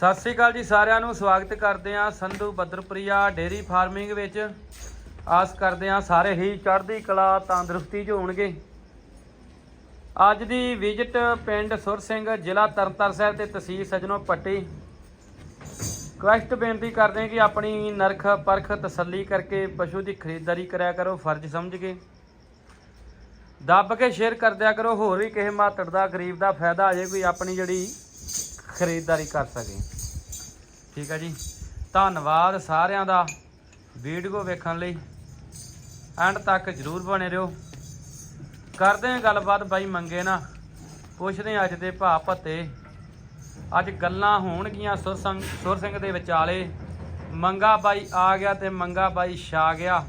ਸਤਿ ਸ੍ਰੀ ਅਕਾਲ ਜੀ ਸਾਰਿਆਂ ਨੂੰ, ਸਵਾਗਤ ਕਰਦੇ ਹਾਂ ਸੰਧੂ ਬਦਰਪ੍ਰਿਆ ਡੇਰੀ ਫਾਰਮਿੰਗ ਵਿੱਚ। ਆਸ ਕਰਦੇ ਹਾਂ ਸਾਰੇ ਹੀ ਚੜ੍ਹਦੀ ਕਲਾ, ਤੰਦਰੁਸਤੀ 'ਚ ਹੋਣਗੇ। ਅੱਜ ਦੀ ਵਿਜ਼ਿਟ ਪਿੰਡ ਸੁਰ ਸਿੰਘ, ਜ਼ਿਲ੍ਹਾ ਤਰਨਤਾਰਨ ਸਾਹਿਬ ਤੇ ਤਹਿਸੀਲ ਸਜਣੋ ਪੱਟੀ। ਕੁਐਸਟ ਬੇਨਤੀ ਕਰਦੇ ਹਾਂ ਕਿ ਆਪਣੀ ਨਰਖ ਪਰਖ ਤਸੱਲੀ ਕਰਕੇ ਪਸ਼ੂ ਦੀ ਖਰੀਦਦਾਰੀ ਕਰਿਆ ਕਰੋ, ਫਰਜ਼ ਸਮਝ ਕੇ। ਦੱਬ ਕੇ ਸ਼ੇਅਰ ਕਰਦਿਆ ਕਰੋ, ਹੋਰ ਵੀ ਕਿਸੇ ਮਾਤੜ ਦਾ, ਗਰੀਬ ਦਾ ਫਾਇਦਾ ਆ ਜੇ ਕੋਈ ਆਪਣੀ ਜਿਹੜੀ ਖਰੀਦਦਾਰੀ ਕਰ ਸਕੇ। ਠੀਕ ਹੈ ਜੀ। ਧੰਨਵਾਦ ਸਾਰਿਆਂ ਦਾ ਵੀਡੀਓ ਵੇਖਣ ਲਈ। ਐਂਡ ਤੱਕ ਜਰੂਰ ਬਣੇ ਰਹੋ। ਕਰਦੇ ਹਾਂ ਗੱਲਬਾਤ, ਬਾਈ ਮੰਗੇ ਨਾ। ਪੁੱਛਦੇ ਹਾਂ ਅੱਜ ਦੇ ਭਾ ਭੱਤੇ। ਅੱਜ ਗੱਲਾਂ ਹੋਣਗੀਆਂ ਸੁਰ ਸਿੰਘ ਸੁਰ ਸਿੰਘ ਦੇ ਵਿਚਾਲੇ। ਮੰਗਾ ਬਾਈ ਆ ਗਿਆ ਤੇ ਮੰਗਾ ਬਾਈ ਛਾ ਗਿਆ।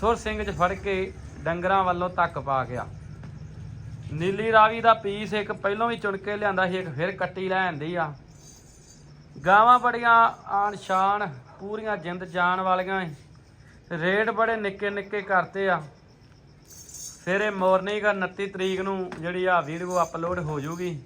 ਸੁਰ ਸਿੰਘ 'ਚ ਫੜ ਕੇ ਡੰਗਰਾਂ ਵੱਲੋਂ ਧੱਕ ਪਾ ਗਿਆ। ਨੀਲੀ ਰਾਵੀ ਦਾ ਪੀਸ ਇੱਕ ਪਹਿਲੋਂ ਵੀ ਚੁਣ ਕੇ ਲਿਆਂਦਾ ਸੀ ਇੱਕ ਫਿਰ ਕੱਟੀ ਲੈ ਆਂਦੀ ਆ। ਗਾਵਾਂ ਬੜੀਆਂ ਆਣ ਸ਼ਾਨ ਪੂਰੀਆਂ ਜਿੰਦ ਜਾਨ ਵਾਲੀਆਂ। ਰੇਟ ਬੜੇ ਨਿੱਕੇ ਨਿੱਕੇ ਕਰਤੇ ਆ। ਫਿਰ ਇਹ ਮਾਰਨਿੰਗ 29 ਤਰੀਕ ਨੂੰ ਜਿਹੜੀ ਆ ਵੀਡੀਓ ਅਪਲੋਡ ਹੋ ਜੂਗੀ।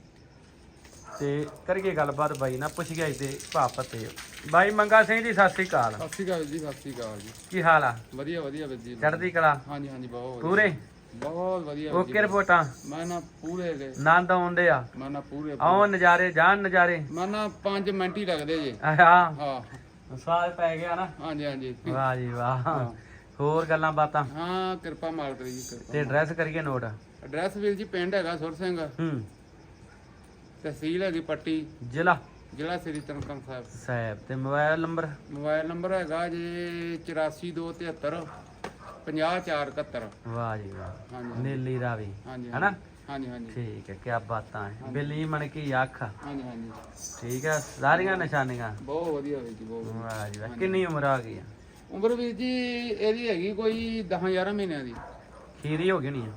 ਤੇ ਕਰੀਏ ਗੱਲਬਾਤ ਬਾਈ ਨਾਲ ਪੁੱਛ ਗਿਆ ਤੇ ਭਾਪਤ ਤੇ ਬਾਈ ਮੰਗਾ ਸਿੰਘ ਜੀ ਸਤਿ ਸ੍ਰੀ ਅਕਾਲ। ਸਤਿ ਸ਼੍ਰੀ ਅਕਾਲ ਜੀ ਸਤਿ ਸ਼੍ਰੀ ਅਕਾਲ ਜੀ। ਕੀ ਹਾਲ ਆ? ਵਧੀਆ ਵਧੀਆ ਵੀਰ ਜੀ। ਚੜ੍ਹਦੀ ਕਲਾ? ਹਾਂਜੀ ਹਾਂਜੀ ਬਹੁਤ ਵਧੀਆ। ਪੂਰੇ? ਬਹੁਤ ਵਧੀਆ। ਓਕੇ ਰਿਪੋਰਟਾਂ ਮੈਂ ਨਾ ਪੂਰੇ ਗਏ ਆਨੰਦ ਆਉਂਦੇ ਆ। ਮੈਂ ਨਾ ਪੂਰੇ ਆਓ ਨਜ਼ਾਰੇ ਜਾਣ ਨਜ਼ਾਰੇ। ਮੈਂ ਨਾ 5 ਮਿੰਟ ਹੀ ਲੱਗਦੇ ਜੀ। ਆਹ। ਹਾਂ। ਸਵਾਦ ਪੈ ਗਿਆ ਨਾ। ਹਾਂਜੀ ਹਾਂਜੀ। ਵਾਹ ਜੀ ਵਾਹ। ਹਾਂ। ਹੋਰ ਗੱਲਾਂ ਬਾਤਾਂ? ਹਾਂ ਕਿਰਪਾ ਮਾਲਕ ਦੀ ਜੀ ਕਿਰਪਾ ਤੇ ਐਡਰੈਸ ਕਰੀਏ ਨੋਟ ਐਡਰੈਸ ਵੀਰ ਜੀ ਪਿੰਡ ਹੈਗਾ ਸੁਰ ਸਿੰਘ। ਹੂੰ। ਤਹਿਸੀਲ ਹੈਗੀ ਪੱਟੀ। ਜ਼ਿਲ੍ਹਾ? ਜ਼ਿਲ੍ਹਾ ਸ੍ਰੀ ਤਰਨਤਾਰਨ ਸਾਹਿਬ। ਸਾਹਿਬ ਤੇ ਮੋਬਾਈਲ ਨੰਬਰ? ਮੋਬਾਈਲ ਨੰਬਰ ਹੈਗਾ ਜੀ 84273 50471 ਵਾਹ ਜੀ ਵਾਹ। ਹਾਂਜੀ ਨੀਲੀ ਰਾਵੀ ਹਾਂਜੀ ਹੈਨਾ? ਹਾਂਜੀ ਹਾਂਜੀ ਠੀਕ ਹੈ ਕੀ ਬਾਤਾਂ ਹੈ ਬਿੱਲੀ ਮਣ ਕੀ ਅੱਖ। ਹਾਂਜੀ ਹਾਂਜੀ। ਠੀਕ ਹੈ ਸਾਰੀਆਂ ਨਿਸ਼ਾਨੀਆਂ। ਬਹੁਤ ਵਧੀਆ ਵੀਰ ਜੀ ਬਹੁਤ ਵਧੀਆ। ਵਾਹ ਜੀ ਵਾਹ। ਕਿੰਨੀ ਉਮਰ ਆ ਗਈ ਆ? ਉਮਰ ਵੀਰ ਜੀ ਇਹਦੀ ਹੈਗੀ ਕੋਈ 10 11 ਮਹੀਨਿਆਂ ਦੀ। ਖੀਰੀ ਹੋ ਗਈ ਨਹੀਂ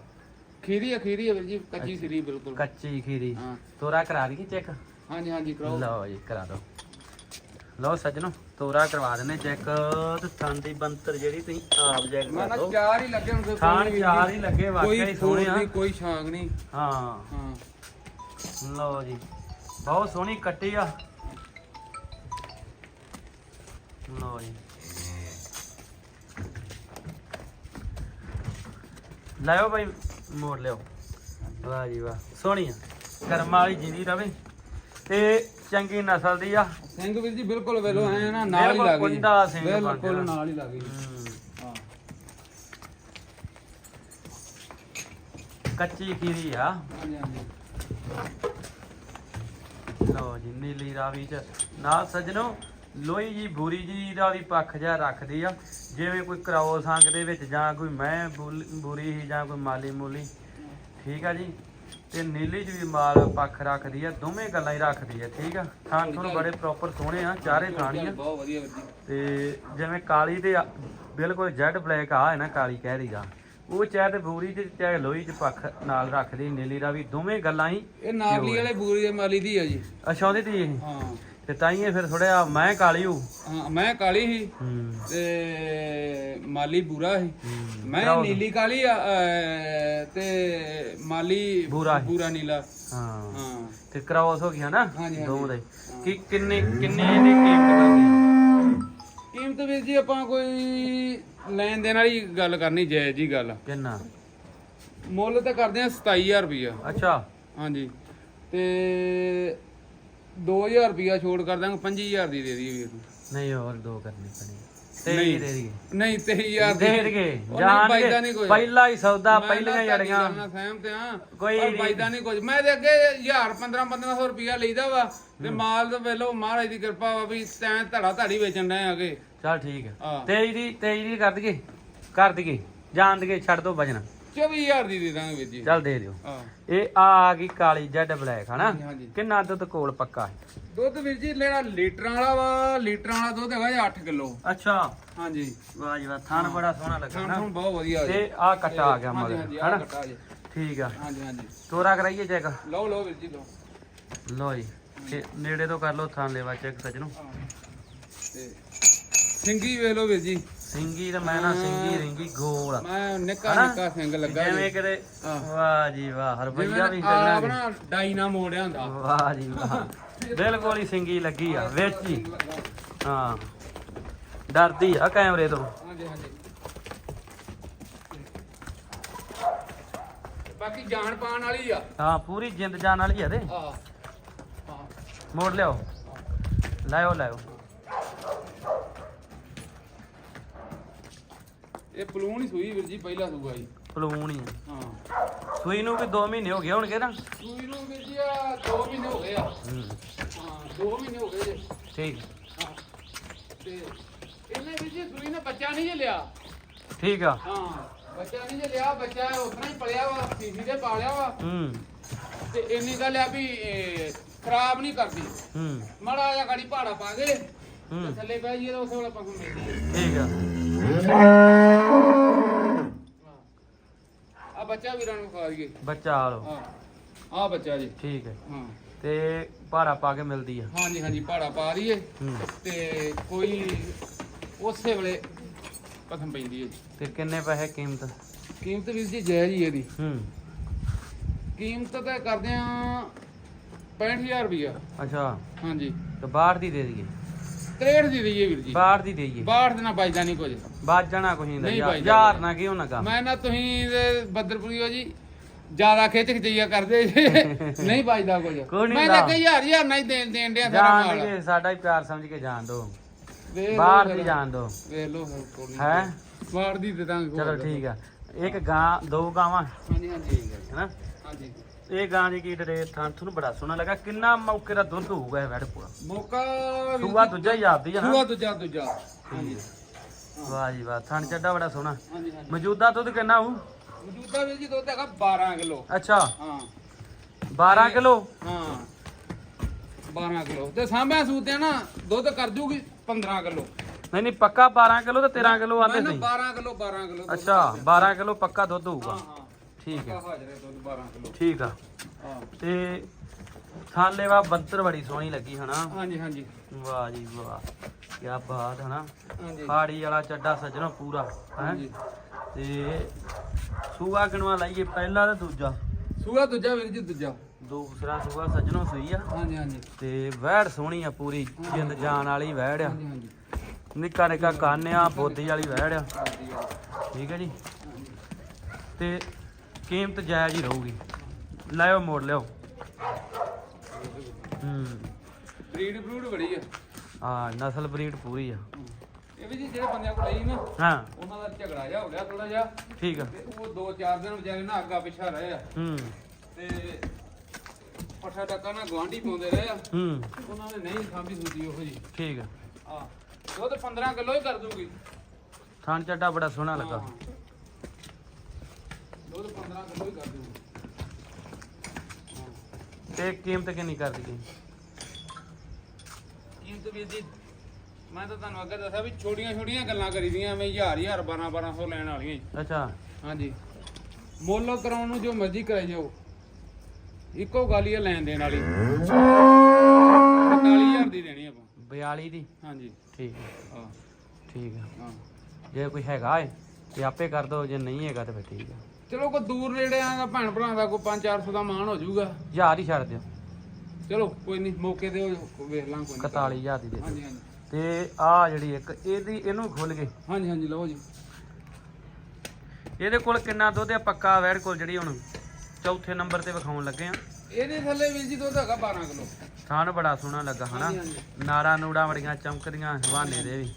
ਖੀਰੀ ਹੈ ਵੀਰ ਜੀ ਕੱਚੀ ਸਰੀ ਬਿਲਕੁਲ। ਕੱਚੀ ਖੀਰੀ। ਹਾਂ। ਤੋਰਾ ਕਰਾ ਦਈਏ ਚੈੱਕ? ਹਾਂਜੀ ਹਾਂਜੀ ਕਰਾਓ। ਲਓ ਜੀ ਕਰਾ ਦਿਓ। ਲਓ ਸੱਜਣੋ ਤੋਰਾ ਕਰਵਾ ਦਿੰਨੇ ਚੈੱਕ ਤੇ ਥਣ ਦੀ ਬੰਤਰ ਜਿਹੜੀ ਤੁਸੀਂ ਆਪ ਚੈੱਕ ਮੈਂ ਕਰ ਨਾ ਚਾਰ ਹੀ ਲੱਗੇ ਹੁਣ ਥਾਣ ਚਾਰ ਹੀ ਲੱਗੇ ਵਾਕਿਆ ਹੀ ਕੋਈ ਸੋਹਣੇ ਆ। ਕੋਈ ਛਾਂਗ ਨਹੀਂ। ਹਾਂ। ਹਾਂ ਲਓ ਜੀ ਬਹੁਤ ਸੋਹਣੀ ਕੱਟੀ ਆ। ਲਓ ਜੀ। ਲਾਇਓ ਭਾਈ ਮੋੜ ਲਿਓ ਵਾਹ ਜੀ ਵਾਹ ਸੋਹਣੀ ਆ। ਕਰਮ ਵਾਲੀ ਜਿੰਦੀ ਰਵੇ। ਤੇ ਚੰਗੀ ਨਸਲ ਦੀ ਆ। ਸਿੰਘ ਵੀਰ ਜੀ ਬਿਲਕੁਲ ਵੇਲੋ ਐ ਨਾ ਨਾਲ ਹੀ ਬਿਲਕੁਲ ਲੱਗ ਗਈ। ਕੁੰਡਾ ਸਿੰਘ ਬਣ ਬਿਲਕੁਲ ਜਾਣਾ। ਨਾਲ ਹੀ ਲੱਗ ਗਈ। ਹਮ, ਹਾਂ। ਕੱਚੀ ਖੀਰੀ ਆ। ਹਾਂਜੀ ਹਾਂਜੀ। ਲਓ ਜੀ ਨੀਲੀ ਰਾਵੀ ਚ। ਨਾਲ ਸੱਜਣੋ ਲੋਈ ਜੀ ਬੂਰੀ ਜੀ ਦਾ ਵੀ ਪੱਖ ਜਿਹਾ ਰੱਖਦੀ ਆ। ਜਿਵੇਂ ਕੋਈ ਕਰਾਓ ਸੰਗ ਦੇ ਵਿੱਚ ਜਾਂ ਕੋਈ ਮੈਂ ਬੂਲ- ਬੂਰੀ ਹੀ ਜਾਂ ਕੋਈ ਮਾਲੀ ਮੂਲੀ। ਠੀਕ ਆ ਜੀ। ਤੇ ਨੀਲੀ ਚ ਵੀ ਮਾਲ ਪੱਖ ਰੱਖਦੀ ਆ ਦੋਵੇਂ ਗੱਲਾਂ ਹੀ ਰੱਖਦੀ ਆ ਠੀਕ ਆ? ਥਾਂ ਥੋਂ ਬੜੇ ਪ੍ਰੋਪਰ ਸੋਹਣੇ ਆ ਚਾਰੇ ਥਾਣੀਆਂ ਬਹੁਤ ਵਧੀਆ ਵੀਰ ਜੀ। ਤੇ ਜਿਵੇਂ ਕਾਲੀ ਤੇ ਆ- ਬਿਲਕੁਲ ਜੈਡ ਬਲੈਕ ਆ ਹੈ ਨਾ ਕਾਲੀ ਕਹਿ ਰਹੀ ਆ। ਉਹ ਚਾਹੇ ਤੇ ਬੂਰੀ ਚ ਚਾਹੇ ਲੋਈ ਚ ਪੱਖ ਨਾਲ ਰੱਖਦੀ ਨੀਲੀ ਰਾਵੀ ਦੋਵੇਂ ਗੱਲਾਂ ਹੀ ਇਹ ਨਾਗਲੀ ਵਾਲੇ ਬੂਰੀ ਦੇ ਮਾਲੀ ਦੀ ਆ ਜੀ। ਅਸ਼ੌਂਦੀ ਤੀ ਇਹ? ਹਾਂ। ਤੇ ਤਾਈਏ ਫਿਰ ਥੋੜਿਆ ਮੈਂ ਕਾਲੀ ਹੂੰ। ਹਾਂ ਮੈਂ ਕਾਲੀ ਸੀ ਹੂੰ। ਤੇ ਮਾਲੀ ਬੂਰਾ ਸੀ। ਹੂੰ। ਮੈਂ। ਨੀਲੀ ਕਾਲੀ ਆ ਅਹ, ਤੇ ਮਾਲੀ ਬੂਰਾ ਸੀ। ਬੂਰਾ ਨੀਲਾ। ਹਾਂ। ਹਾਂ। ਤੇ ਕ੍ਰਾਸ ਹੋ ਗਿਆ ਨਾ ਹਾਂਜੀ, ਹਾਂਜੀ। ਦੋ ਦੇ ਕਿ ਕਿੰਨੇ ਕਿੰਨੇ ਦੀ ਕੀਮਤ ਕਰਦੀ ਕੀਮਤ ਵੀਰ ਜੀ ਆਪਾਂ ਕੋਈ ਲੈਣ ਦੇਣ ਵਾਲੀ ਗੱਲ ਕਰਨੀ ਜਾਇਜ਼ ਜੀ ਗੱਲ। ਕਿੰਨਾ? ਮੁੱਲ ਤਾਂ ਕਰਦੇ ਆ 27000 ਰੁਪਈਆ। ਅੱਛਾ। ਹਾਂਜੀ। ਤੇ 2000 ਰੁਪਈਆ ਛੋੜ ਕਰ ਦਾਂਗੇ 25000 ਦੀ ਦੇ ਦਈਏ ਵੀਰ ਨੂੰ ਨਹੀਂ ਹੋਰ ਦੋ ਕਰਨੀ ਪਣੀ ਤੇ ਨਹੀਂ। ਦੇ ਦਈਏ। ਨਹੀਂ 23000 ਦੀ ਦੇ। ਦਈਏ ਉਹ ਨਹੀਂ, ਨਹੀਂ ਕੋਈ। ਪਹਿਲਾ ਹੀ ਸੌਦਾ ਮੈਂ ਪਹਿਲੀਆਂ ਨਾ ਤੁਹਾਡੀ ਜੜੀਆਂ ਗੱਲ ਨਾਲ ਸਹਿਮਤ ਆ ਕੋਈ ਕੋਈ ਨਹੀਂ। ਕੁਝ ਮੈਂ ਤੇ ਅੱਗੇ 1000 15 1500 ਰੁਪਈਆ ਲਈਦਾ ਵਾ। ਤੇ ਮਾਲ ਤਾਂ ਵੇਲੋ ਮਹਾਰਾਜ ਦੀ ਕਿਰਪਾ ਵਾ ਵੀ ਤੈਂ ਧੜਾ ਧਾੜੀ ਵੇਚਣ ਡਏ ਆਗੇ ਚਲ ਠੀਕ ਹੈ ਹਾਂ। ਤੇਈ ਦੀ ਤੇਈ ਦੀ ਕਰ ਦਈਏ। ਕਰ ਦਈਏ। ਜਾਣ ਦਈਏ ਛੱਡ ਦੋ ਵਜਨ। 24000 ਦੀ ਦੇ ਦਾਂਗੇ ਵੀਰ ਜੀ। ਚਲ ਦੇ ਦਿਓ। ਹਾਂ। ਇਹ ਆ ਆ ਗਈ ਕਾਲੀ ਜੈਡ ਬਲੈਕ ਹਨਾ? ਹਾਂਜੀ, ਹਾਂਜੀ। ਕਿੰਨਾ ਦੁੱਧ ਕੋਲ ਪੱਕਾ ਹੈ? ਦੁੱਧ ਵੀਰ ਜੀ ਜਿਹੜਾ ਲੀਟਰਾਂ ਵਾਲਾ ਵਾ ਲੀਟਰਾਂ ਵਾਲਾ ਦੁੱਧ ਹੈਗਾ ਜੀ 8 ਕਿਲੋ। ਅੱਛਾ। ਹਾਂਜੀ। ਵਾਹ ਜੀ ਵਾਹ ਥਣ ਬੜਾ ਸੋਹਣਾ ਲੱਗਾ ਖਾਣ ਨਾ ਬਹੁਤ ਵਧੀਆ ਜੀ। ਤੇ ਆ ਕੱਟਾ ਆ ਗਿਆ ਹਾਂਜੀ ਮਗਰ ਹਾਂਜੀ ਆ ਹਨਾ? ਕੱਟਾ ਜੀ ਠੀਕ ਆ। ਹਾਂਜੀ ਹਾਂਜੀ। ਤੋਰਾ ਕਰਾਈਏ ਚੈੱਕ? ਲਓ ਲਓ ਵੀਰ ਜੀ ਲਓ। ਲੋ ਜੀ। ਤੇ ਨੇੜੇ ਤੋਂ ਕਰ ਲੋ ਥਾਂ ਲੈਵਾ ਚੈੱਕ ਸੱਜਣੋ। ਹਾਂ। ਤੇ ਸਿੰਗੀ ਵੇਖ ਲਓ ਵੀਰ ਜੀ। ਸਿੰਗੀ ਤੇ ਮੈਂ ਨਾ ਸਿੰਗੀ ਰਿੰਗੀ ਗੋਲ ਮੈਂ ਨਿੱਕਾ ਹਨਾ? ਨਿੱਕਾ ਸਿੰਘ ਲੱਗਾ ਜਿਵੇਂ ਜੀ। ਕਿਤੇ ਹਾਂ। ਵਾਹ ਜੀ ਵਾਹ ਹਰਬਈਆ ਵੀ ਜਿਵੇਂ ਚੱਲਣਾ ਆਪਣਾ ਡਾਈਨਾ ਮੋੜਿਆ ਹੁੰਦਾ। ਵਾਹ ਜੀ ਵਾਹ। ਬਿਲਕੁਲ ਹੀ ਸਿੰਗੀ ਲੱਗੀ ਆ ਵਿੱਚ ਹੀ। ਹਾਂ। ਡਰਦੀ ਆ ਕੈਮਰੇ ਤੋਂ। ਹਾਂਜੀ ਹਾਂਜੀ। ਬਾਕੀ ਜਾਣ ਪਾਣ ਵਾਲੀ ਆ। ਹਾਂ ਪੂਰੀ ਜਿੰਦ ਜਾਨ ਵਾਲੀ ਆ ਦੇ ਆ ਹਾਂ ਮੋੜ ਲਿਓ ਲਾਇਓ ਲਾਇਓ। ਇਹ ਪਲੂਣ ਹੀ ਸੂਈ ਵੀਰ ਜੀ ਪਹਿਲਾ ਸੂਆ ਜੀ। ਪਲੂਣ ਹੀ ਆ। ਹਾਂ। ਸੂਈ ਨੂੰ ਵੀ 2 ਮਹੀਨੇ ਹੋ ਗਏ ਹੋਣਗੇ ਨਾ ਸੂਈ ਨੂੰ ਵੀਰ ਜੀ ਆ 2 ਮਹੀਨੇ ਹੋ ਗਏ ਆ। ਹੂੰ। ਹਾਂ 2 ਮਹੀਨੇ ਹੋ ਗਏ ਜੀ। ਠੀਕ। ਹਾਂ। ਤੇ ਇਹਨੇ ਵੀਰ ਜੀ ਸੂਈ ਨੇ ਬੱਚਾ ਨਹੀਂ ਜੇ ਲਿਆ। ਠੀਕ ਆ। ਹਾਂ ਬੱਚਾ ਨਹੀਂ ਜੇ ਲਿਆ ਬੱਚਾ ਉਤਨਾ ਹੀ ਪਲਿਆ ਵਾ ਸੀਸੀ ਦੇ ਪਾਲਿਆ ਵਾ। ਹੂੰ। ਤੇ ਇੰਨੀ ਗੱਲ ਆ ਵੀ ਇਹ ਖਰਾਬ ਨਹੀਂ ਕਰਦੀ। ਹੂੰ। ਮਾੜਾ ਜਿਹਾ ਗਾੜੀ ਪਹਾੜਾ ਪਾ ਕੇ ਹੂੰ। ਤੇ ਥੱਲੇ ਬਹਿ ਜਾਈਏ ਤਾਂ ਉਸੇ ਵੇਲੇ ਪਸੰਦ ਮਿਲਦੀ ਹੈ ਠੀਕ ਆ। ਆ ਬੱਚਾ ਵੀਰਾਂ ਨੂੰ ਖਾ ਦਈਏ ਬੱਚਾ ਆ ਲਓ। ਹਾਂ ਆ ਬੱਚਾ ਜੀ। ਠੀਕ ਹੈ। ਹਾਂ। ਤੇ ਭਾਰਾ ਪਾ ਕੇ ਮਿਲਦੀ ਆ। ਹਾਂਜੀ ਹਾਂਜੀ ਪਹਾੜਾ ਪਾ ਦਈਏ ਹੂੰ। ਤੇ ਕੋਈ ਉਸੇ ਵੇਲੇ ਪਸੰਦ ਪੈਂਦੀ ਹੈ ਜੀ। ਤੇ ਕਿੰਨੇ ਪੈਸੇ ਕੀਮਤ? ਕੀਮਤ ਵੀਰ ਜੀ ਜੈ ਜੀ ਇਹਦੀ। ਹੂੰ। ਕੀਮਤ ਤਾਂ ਕਰਦੇ ਆ 65000 ਰੁਪਇਆ ਅੱਛਾ। ਹਾਂਜੀ। ਤੇ ਬਾਹਰ ਦੀ ਦੇ ਦਈਏ। 63 ਦੀ ਦਈਏ ਵੀਰ ਜੀ। ਬਾਹਰ ਦੀ ਦੇਈਏ। ਬਾਹਰ ਦੇ ਨਾਲ ਬਚਦਾ ਨਹੀਂ ਕੁਝ। ਬਾਜ ਜਾਣਾ ਕੁਛ ਨਹੀਂ ਨਹੀਂ ਯਾਰ ਬਾਜ ਯਾਰ ਜਾਣਾ। ਨਾ ਕਿਉਂ ਨਾ ਗਾ ਮੈਂ ਨਾ ਤੁਸੀਂ ਤੇ ਬੱਦਰਪੁਰੀਓ ਜੀ ਜ਼ਿਆਦਾ ਖਿੱਚ ਖਿਚਈਆ ਕਰਦੇ ਜੇ। ਨਹੀਂ ਬਚਦਾ ਕੁਝ। ਕੋਈ ਨੀ ਮੈਂ ਲਾ। ਤਾਂ ਕਈ ਹਜ਼ਾਰ ਹਜ਼ਾਰ ਨਹੀਂ ਦੇਣ ਦੇਣ ਡਿਆ ਸਾਰਾ ਜਾਣ ਮਾਲ। ਕੇ ਸਾਡਾ ਹੀ ਪਿਆਰ ਸਮਝ ਕੇ ਜਾਣ ਦੋ। ਵੇਖ ਲਓ ਬਾਹਰ ਫਿਰ। ਦੀ ਜਾਣ ਦੋ। ਵੇਖ ਲੋ ਕੋਈ ਹੈ? ਬਾਹਰ ਦੀ ਚਲੋ ਠੀਕ ਆ। ਇੱਕ ਗਾਂ ਦੋ ਗਾਵਾਂ। ਹਾਂਜੀ ਹਾਂਜੀ। ਹੈਨਾ? ਹਾਂਜੀ। ਇਹ ਗਾਂ ਦੀ ਕੀ ਡਰੇ ਥਾਂ ਤੁਹਾਨੂੰ ਬੜਾ ਸੋਹਣਾ ਲੱਗਾ। ਕਿੰਨਾ ਮੌਕੇ ਦਾ ਦੁੱਧ ਹੋਊਗਾ ਇਹ ਵੜ ਪੂਰਾ ਮੌਕਾ ਵੀ- ਸੂਆ ਦੂਜਾ ਹੀ ਆਪਦੀ ਆ ਸੂਆ ਨਾ ਦੂਜਾ। ਦੂਜਾ ਹਾਂਜੀ। ਵਾਹ ਜੀ ਵਾਹ ਥਣ ਚੱਡਾ ਬੜਾ ਸੋਹਣਾ। ਹਾਂਜੀ ਹਾਂਜੀ। ਮੌਜੂਦਾ ਦੁੱਧ ਕਿੰਨਾ ਹੋਊ? ਮੌਜੂਦਾ ਵੀਰ ਜੀ ਦੁੱਧ ਹੈਗਾ 12 ਕਿਲੋ। ਅੱਛਾ। ਹਾਂ। 12 ਕਿਲੋ? ਹਾਂ। 12 ਕਿਲੋ। ਤੇ ਸਾਂਭਿਆ ਸੂਤੇ ਨਾ ਦੁੱਧ ਕਰ ਜੂਗੀ 15 ਕਿਲੋ। ਨਹੀਂ ਨਹੀਂ ਪੱਕਾ 12 ਕਿਲੋ ਤੇ 13 ਕਿਲੋ ਆਂਦੇ ਮੈਂ ਨਾ ਸੀ 12 ਕਿਲੋ 12 ਕਿਲੋ ਦੁੱਧ ਅੱਛਾ 12 ਕਿਲੋ ਪੱਕਾ ਦੁੱਧ ਹੋਊਗਾ। ਹਾਂ ਠੀਕ ਹੈ। ਪੱਕਾ ਹਾਜ਼ਰ ਹੈ ਦੁੱਧ 12 ਕਿਲੋ। ਠੀਕ ਆ। ਹਾਂ। ਤੇ ਥਾਲੇ ਵਾ ਬੰਤਰ ਬੜੀ ਸੋਹਣੀ ਲੱਗੀ ਹਨਾ। ਹਾਂਜੀ ਹਾਂਜੀ। ਵਾਹ ਜੀ ਵਾਹ ਕੀ ਬਾਤ ਹਨਾ। ਹਾਂਜੀ। ਵਾਲਾ ਚੱਡਾ ਸੱਜਣਾ ਪੂਰਾ ਹੈ। ਹਾਂਜੀ। ਤੇ ਸੂਆ ਗਣਵਾ ਲਾਈਏ ਪਹਿਲਾ ਤੇ ਦੂਜਾ? ਸੂਆ ਦੂਜਾ ਵੀਰ ਜੀ ਦੂਜਾ। ਦੂਸਰਾ ਸੂਆ ਸੱਜਣੋ ਸੂਈ ਆ। ਹਾਂਜੀ ਹਾਂਜੀ। ਤੇ ਵਹਿੜ ਸੋਹਣੀ ਆ ਪੂਰੀ ਜਿੰਦ ਜਾਨ ਵਾਲੀ ਵਹਿੜ ਆ। ਹਾਂਜੀ ਹਾਂਜੀ। ਨਿੱਕਾ ਨਿੱਕਾ ਕੰਨ ਆ ਬੋਦੀ ਵਾਲੀ ਵਹਿੜ ਆ। ਠੀਕ ਹੈ ਜੀ। ਤੇ ਕੀਮਤ ਜਾਇਜ਼ ਹੀ ਰਹੂਗੀ। ਲਾਇਓ ਮੋੜ ਲਿਓ। ਹੂੰ। ਬਰੀਡ ਬਰੂਡ ਬੜੀ ਆ। ਆ ਨਸਲ ਬਰੀਡ ਪੂਰੀ ਆ। ਇਹ ਵੀ ਜੀ ਜਿਹੜੇ ਬੰਦਿਆਂ ਕੋਲ ਲਈ ਨਾ ਹਾਂ। ਉਹਨਾਂ ਦਾ ਝਗੜਾ ਜਾ ਹੋ ਗਿਆ ਥੋੜਾ ਜਿਹਾ। ਠੀਕ ਆ। ਤੇ ਉਹ ਦੋ ਚਾਰ ਦਿਨ ਵਿਚਾਰੇ ਨਾ ਅੱਗਾ ਪਿਛਾ ਰਹੇ ਆ। ਹੂੰ। ਤੇ ਪੱਠਾ ਟੱਕਾ ਨਾ ਗਵਾਂਢੀ ਪਾਉਂਦੇ ਰਹੇ ਆ। ਹੂੰ। ਉਹਨਾਂ ਨੇ ਨਹੀਂ ਸਾਂਭੀ ਸੂਜੀ ਉਹੋ ਜੀ। ਠੀਕ ਆ। ਆ ਦੁੱਧ 15 ਕਿਲੋ ਹੀ ਕਰ ਦੂਗੀ ਥਣ ਚੱਡਾ ਬੜਾ ਸੋਹਣਾ ਲੱਗਾ। ਹਾਂ। ਦੁੱਧ 15 ਕਿਲੋ ਹੀ ਕਰ ਦੂਗੀ ਤੇ ਕੀਮਤ ਕਿੰਨੀ ਕਰ ਦਈਏ ਕੀਮਤ ਵੀ ਜੀ ਮੈਂ ਤਾਂ ਤੁਹਾਨੂੰ ਅੱਗੇ ਦੱਸਿਆ ਵੀ ਛੋਟੀਆਂ ਛੋਟੀਆਂ ਗੱਲਾਂ ਕਰੀਦੀਆਂ ਮੈਂ ਹਜ਼ਾਰ ਹਜ਼ਾਰ 12 1200 ਲੈਣ ਵਾਲੀਆਂ ਹੀ। ਅੱਛਾ। ਹਾਂਜੀ। ਮੁੱਲ ਕਰਾਉਣ ਨੂੰ ਜੋ ਮਰਜ਼ੀ ਕਰਾਈ ਜਾਓ ਇੱਕੋ ਗੱਲ ਹੀ ਲੈਣ ਦੇਣ ਵਾਲੀ। 45000 ਦੀ ਦੇਣੀ ਆਪਾਂ। 42 ਦੀ? ਹਾਂਜੀ। ਠੀਕ ਹਾਂ। ਠੀਕ ਆ। ਹਾਂ। ਜੇ ਕੋਈ ਹੈਗਾ ਏ ਤੇ ਆਪੇ ਕਰ ਦੋ ਜੇ ਨਹੀਂ ਹੈਗਾ ਤੇ ਫਿਰ ਠੀਕ ਆ। ਚਲੋ ਕੋਈ ਦੂਰ ਨੇੜੇ ਆ ਭੈਣ ਭਰਾ ਦਾ ਕੋਈ 5-400 ਦਾ ਮਾਣ ਹੋ ਜਾਊਗਾ। ਹਜ਼ਾਰ ਹੀ ਛੱਡ ਦਿਓ। ਚਲੋ ਕੋਈ ਨਹੀਂ ਮੌਕੇ ਤੇ ਉਹ ਵੇਖ ਲਾਂ ਕੋਈ ਨੀ। 41000 ਦੀ ਦੇ ਦਿਓ। ਹਾਂਜੀ ਹਾਂਜੀ। ਤੇ ਆ ਜਿਹੜੀ ਇੱਕ ਇਹਦੀ ਇਹਨੂੰ ਖੋਲ ਕੇ ਹਾਂਜੀ ਹਾਂਜੀ ਲਓ ਜੀ। ਇਹਦੇ ਕੋਲ ਕਿੰਨਾ ਦੁੱਧ ਆ? ਪੱਕਾ ਵੈੜ ਕੋਲ ਜਿਹੜੀ ਹੁਣ ਚੌਥੇ ਨੰਬਰ ਤੇ ਵਿਖਾਉਣ ਲੱਗੇ ਆ। ਇਹਦੇ ਥੱਲੇ ਵੀਰ ਜੀ ਦੁੱਧ ਹੈਗਾ 12 ਕਿਲੋ। ਥਾਣ ਬੜਾ ਸੋਹਣਾ ਲੱਗਾ ਹਨਾ? ਹਾਂਜੀ ਨਾੜਾ ਨੂੜਾ ਬੜੀਆਂ ਚਮਕਦੀਆਂ ਹਵਾਨੇ ਦੇ ਵੀ।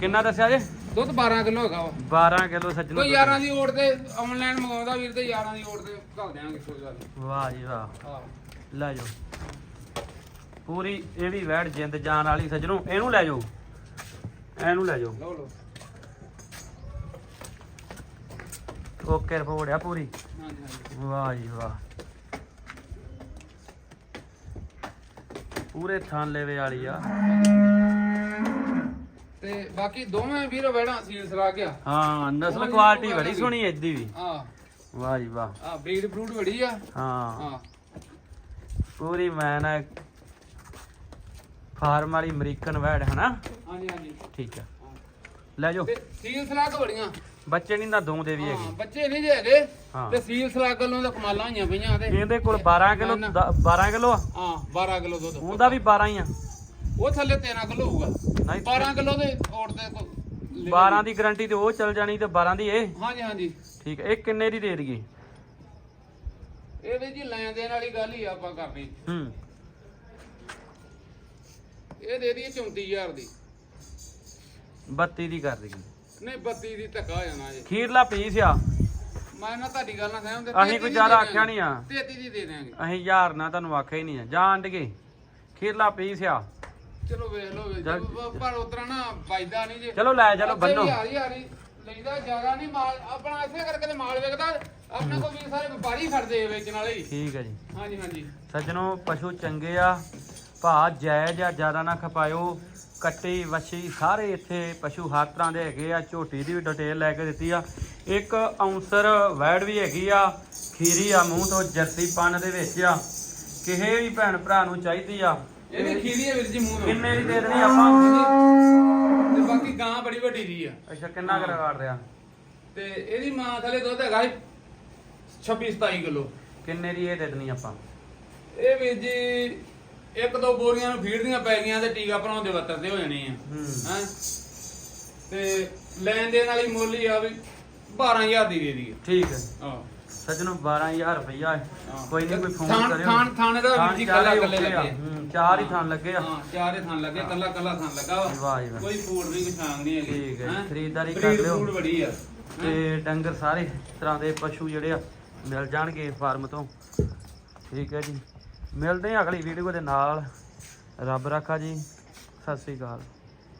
ਕਿੰਨਾ ਦੱਸਿਆ ਜੇ? ਦੁੱਧ 12 ਕਿਲੋ ਹੈਗਾ ਵਾ। 12 ਕਿਲੋ ਸੱਜਣੋ ਕੋਈ ਯਾਰਾਂ ਦੀ ਓੜ ਤੇ ਆਨਲਾਈਨ ਮੰਗਾਉਂਦਾ ਵੀਰ ਤੇ ਯਾਰਾਂ ਦੀ ਓੜ ਤੇ ਘੱਲ ਦਿਆਂਗੇ ਕੋਈ ਗੱਲ ਨੀ। ਵਾਹ ਜੀ ਵਾਹ। ਹਾਂ। ਲੈ ਜਾਓ। ਪੂਰੀ ਇਹ ਵੀ ਵੈੜ ਜਿੰਦ ਜਾਨ ਵਾਲੀ ਸੱਜਣੋ ਇਹਨੂੰ ਲੈ ਜਾਓ। ਇਹਨੂੰ ਲੈ ਜਾਓ। ਲਓ ਲਓ। ਓਕੇ ਰਿਪੋਰਟ ਆ ਪੂਰੀ। ਹਾਂਜੀ ਹਾਂਜੀ। ਵਾਹ ਜੀ ਵਾਹ। ਪੂਰੇ ਥਾਂ ਲੈਵੇ ਵਾਲੀ ਆ। ਤੇ ਬਾਕੀ ਦੋਵੇਂ ਵੀਰ ਵੈੜਾਂ ਸੀਲ ਸਰਾ ਗਿਆ ਹਾਂ ਨਸਲ ਕੁਆਲਿਟੀ ਬੜੀ ਸੋਹਣੀ ਐ ਇਹਦੀ ਵੀ। ਆ ਵਾਹ ਜੀ ਵਾਹ। ਆ ਬਰੀਡ ਫਰੂਟ ਬੜੀ ਆ। ਹਾਂ। ਹਾਂ। ਪੂਰੀ ਮੈਂ ਨਾ ਫਾਰਮ ਵਾਲੀ ਅਮਰੀਕਨ ਵੈੜ ਹਨਾ? ਹਾਂਜੀ ਹਾਂਜੀ। ਠੀਕ ਆ। ਹਾਂ। ਲੈ ਜਾਓ। ਤੇ ਸੀਲ ਸਲਾਕ ਬੜੀਆਂ? ਬੱਚੇ ਨਹੀਂ ਨਾ ਦੋ ਦੇ ਵੀ ਹਾਂ ਹੈਗੇ। ਬੱਚੇ ਨਹੀਂ ਜੇ ਹੈਗੇ। ਹਾਂ। ਤੇ ਸੀਲ ਸਲਾਗ ਵੱਲੋਂ ਤਾਂ ਕਮਾਲਾਂ ਹੋਈਆਂ ਪਈਆਂ ਤੇ। ਇਹਦੇ ਕੋਲ 12 ਕਿਲੋ ਨਾ, 12 ਕਿਲੋ ਹਾਂ 12 ਕਿਲੋ ਦੁੱਧ। ਉਹਦਾ ਵੀ 12 ਹੀ ਆ। ਉਹ ਥੱਲੇ 13 ਕਿਲੋ ਹੋਊਗਾ। ਨਹੀਂ 12 ਕਿਲੋ ਦੇ ਔੜ ਤੇ ਕੋ 12 ਦੀ ਗਾਰੰਟੀ ਤੇ ਉਹ ਚੱਲ ਜਾਣੀ ਤੇ 12 ਦੀ ਇਹ? ਹਾਂਜੀ ਹਾਂਜੀ। ਠੀਕ ਹੈ ਇਹ ਕਿੰਨੇ ਦੀ ਦੇ ਦਈਏ? ਇਹ ਵੀ ਜੀ ਲੈਣ ਦੇਣ ਵਾਲੀ ਗੱਲ ਹੀ ਆਪਾਂ ਕਰਨੀ। ਹੂੰ। ਇਹ ਦੇ ਦਈਏ 34000 ਦੀ। 32 ਦੀ ਕਰ ਦਈਏ। ਨਹੀਂ 32 ਦੀ ਧੱਕਾ ਹੋ ਜਾਣਾ ਜੀ। ਖੀਰਲਾ ਪੀਸ ਆ। ਮੈਂ ਨਾ ਤੁਹਾਡੀ ਗੱਲ ਨਾਲ ਸਹਿਮਤ ਅਸੀਂ ਕੋਈ ਜ਼ਿਆਦਾ ਆਖਿਆ ਨਹੀਂ ਆ। 33 ਦੀ ਦੇ ਦਿਆਂਗੇ। ਅਸੀਂ ਯਾਰ ਨਾ ਤੁਹਾਨੂੰ ਆਖਿਆ ਹੀ ਨਹੀਂ ਆ। ਜਾਣ ਗੇ ਖੀਰਲਾ ਪੀਸ ਆ। ਚਲੋ ਵੇਖ ਲਓ ਵੇਖ। ਪਰ ਉਤਰਾ ਨਾ ਵੱਜਦਾ ਨਹੀਂ ਜੇ। ਚਲੋ ਲੈ ਚਲੋ ਬੰਨੋ। ਯਾਰ ਯਾਰੀ ਲੈਂਦਾ ਜ਼ਿਆਦਾ ਨਹੀਂ ਮਾਲ ਆਪਣਾ ਇਸੇ ਕਰਕੇ ਤੇ ਮਾਲ ਵਿਕਦਾ ਆਪਣੇ ਕੋਲ ਵੀ ਸਾਰੇ ਵਪਾਰੀ ਖੜਦੇ ਆ ਵੇਚਣ ਵਾਲੇ। ਹੀ ਠੀਕ ਹੈ ਜੀ। ਹਾਂਜੀ ਹਾਂਜੀ। ਸੱਜਣੋ ਪਸ਼ੂ ਚੰਗੇ ਆ ਭਾ ਜਾਇਜ਼ ਆ ਜ਼ਿਆਦਾ ਨਾ ਖਪਾਇਓ। ਕੱਟੀ ਵਛੀ ਸਾਰੇ ਇੱਥੇ ਪਸ਼ੂ ਹਰ ਤਰ੍ਹਾਂ ਦੇ ਹੈਗੇ ਆ ਝੋਟੀ ਦੀ ਵੀ ਡਿਟੇਲ ਲੈ ਕੇ ਦਿੱਤੀ ਆ। ਇੱਕ ਔਂਸਰ ਵੈੜ ਵੀ ਹੈਗੀ ਆ ਖੀਰੀ ਆ ਮੂੰਹ ਤੋਂ ਜਰਸੀ ਪੰਨ ਦੇ ਵਿੱਚ ਆ। ਕਿਸੇ ਵੀ ਭੈਣ ਭਰਾ ਨੂੰ ਚਾਹੀਦੀ ਆ ਇਹ ਵੀ ਖੀਰੀ ਹੈ ਵੀਰ ਜੀ ਮੂੰਹ ਨੂੰ ਕਿੰਨੇ ਦੀ ਦੇ ਦੇਣੀ ਆਪਾਂ? ਤੇ ਬਾਕੀ ਗਾਂ ਬੜੀ ਵੱਡੀ ਦੀ ਆ। ਅੱਛਾ ਕਿੰਨਾ ਕਰ ਕਾਟ ਰਿਹਾ? ਤੇ ਇਹਦੀ ਮਾਂ ਥਲੇ ਦੁੱਧ ਹੈਗਾ 26 27 ਕਿਲੋ। ਕਿੰਨੇ ਦੀ ਇਹ ਦੇ ਦੇਣੀ ਆਪਾਂ? ਇਹ ਵੀਰ ਜੀ ਇੱਕ ਦੋ ਬੋਰੀਆਂ ਨੂੰ ਫੀਡ ਦੀਆਂ ਪੈ ਗਈਆਂ ਤੇ ਟੀਕਾ ਭਰਾਉਂਦੇ ਵੱਤਰ ਤੇ ਹੋ ਜਾਣੇ ਆ। ਹੂੰ ਹੈਂ? ਤੇ ਲੈਣ ਦੇਣ ਵਾਲੀ ਮੁੱਲ ਹੀ ਆ ਵੀ 12000 ਦੀ ਦੇ ਦੀ ਠੀਕ ਹੈ। ਹਾਂ ਸੱਜਣੋ 12000 ਰੁਪਈਆ ਹੈ। ਹਾਂ। ਕੋਈ ਨਹੀਂ ਕੋਈ ਫੋਨ ਥਾਣ- ਕਰਿਓ। ਥਾਣ- ਥਾਣੇ ਦਾ ਥਾਣ ਵੀਰ ਜੀ ਕੱਲਾ ਕੱਲੇ ਓਕੇ ਆ। ਲੱਗੇ। ਹੂੰ, ਚਾਰ ਹੀ ਥਾਣ ਲੱਗੇ ਆ। ਹਾਂ ਚਾਰੇ ਥਾਂ ਲੱਗੇ ਕੱਲਾ ਕੱਲਾ ਥਾਂ ਲੱਗਾ ਵਾ। ਵਾਹ ਜੀ ਵਾਹ। ਕੋਈ ਫੂਡ ਨਹੀਂ ਛਾਂਗ ਨਹੀਂ ਹੈਗੀ। ਠੀਕ ਹੈ ਜੀ, ਹੈਂ? ਖਰੀਦਦਾਰੀ ਕਰ ਲਿਓ। ਫੂਡ ਬੜੀ ਆ। ਤੇ ਡੰਗਰ ਸਾਰੇ ਤਰ੍ਹਾਂ ਦੇ ਪਸ਼ੂ ਜਿਹੜੇ ਆ ਮਿਲ ਜਾਣਗੇ ਫਾਰਮ ਤੋਂ। ਠੀਕ ਹੈ ਜੀ। ਮਿਲਦੇ ਆ ਅਗਲੀ ਵੀਡੀਓ ਦੇ ਨਾਲ। ਰੱਬ ਰਾਖਾ ਜੀ। ਸਤਿ ਸ੍ਰੀ ਅਕਾਲ।